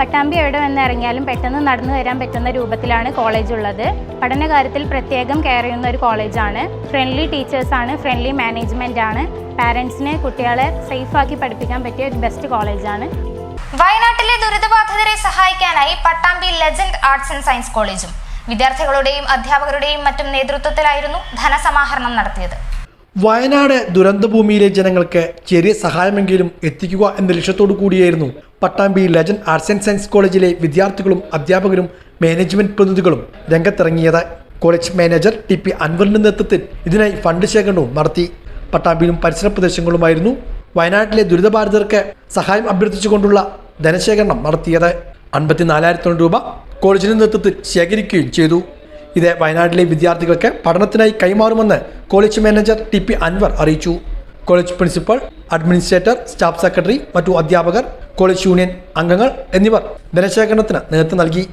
പട്ടാമ്പി എവിടെ വന്ന് ഇറങ്ങിയാലും പെട്ടെന്ന് നടന്നു വരാൻ പറ്റുന്ന രൂപത്തിലാണ് കോളേജ് ഉള്ളത്. പഠനകാര്യത്തിൽ പ്രത്യേകം കെയർ ചെയ്യുന്ന ഒരു കോളേജാണ് ഫ്രണ്ട്ലി ടീച്ചേഴ്സാണ് ഫ്രണ്ട്ലി മാനേജ്മെന്റ് ആണ്. പാരൻസിനെ കുട്ടികളെ സേഫാക്കി പഠിപ്പിക്കാൻ പറ്റിയ ഒരു ബെസ്റ്റ് കോളേജാണ് വയനാട്ടിലെ ദുരിതബാധിതരെ സഹായിക്കാനായി Pattambi Legend Arts and Science കോളേജും വിദ്യാർത്ഥികളുടെയും അധ്യാപകരുടെയും മറ്റും നേതൃത്വത്തിലായിരുന്നു ധനസമാഹരണം നടത്തിയത്. വയനാട് ദുരന്തഭൂമിയിലെ ജനങ്ങൾക്ക് ചെറിയ സഹായമെങ്കിലും എത്തിക്കുക എന്ന ലക്ഷ്യത്തോടു കൂടിയായിരുന്നു. Pattambi legend arts and science കോളേജിലെ വിദ്യാർത്ഥികളും അധ്യാപകരും മാനേജ്മെന്റ് പ്രതിനിധികളും രംഗത്തിറങ്ങിയത്. കോളേജ് മാനേജർ ടി പി അൻവറിന്റെ നേതൃത്വത്തിൽ ഇതിനായി ഫണ്ട് ശേഖരണവും നടത്തി. പട്ടാമ്പിയിലും പരിസര പ്രദേശങ്ങളുമായിരുന്നു വയനാട്ടിലെ ദുരിതബാധിതർക്ക് സഹായം അഭ്യർത്ഥിച്ചുകൊണ്ടുള്ള ധനശേഖരണം നടത്തിയത്. അൻപത്തിനാലായിരത്തോളം രൂപ കോളേജിന്റെ നേതൃത്വത്തിൽ ശേഖരിക്കുകയും ചെയ്തു. ഇത് വയനാട്ടിലെ വിദ്യാർത്ഥികൾക്ക് പഠനത്തിനായി കൈമാറുമെന്ന് college manager T P Anwar അറിയിച്ചു. College principal administrator staff secretary മറ്റു അധ്യാപകർ കോളേജ് യൂണിയൻ അംഗങ്ങൾ എന്നിവർ ധനശേഖരണത്തിന് നേതൃത്വം നൽകി.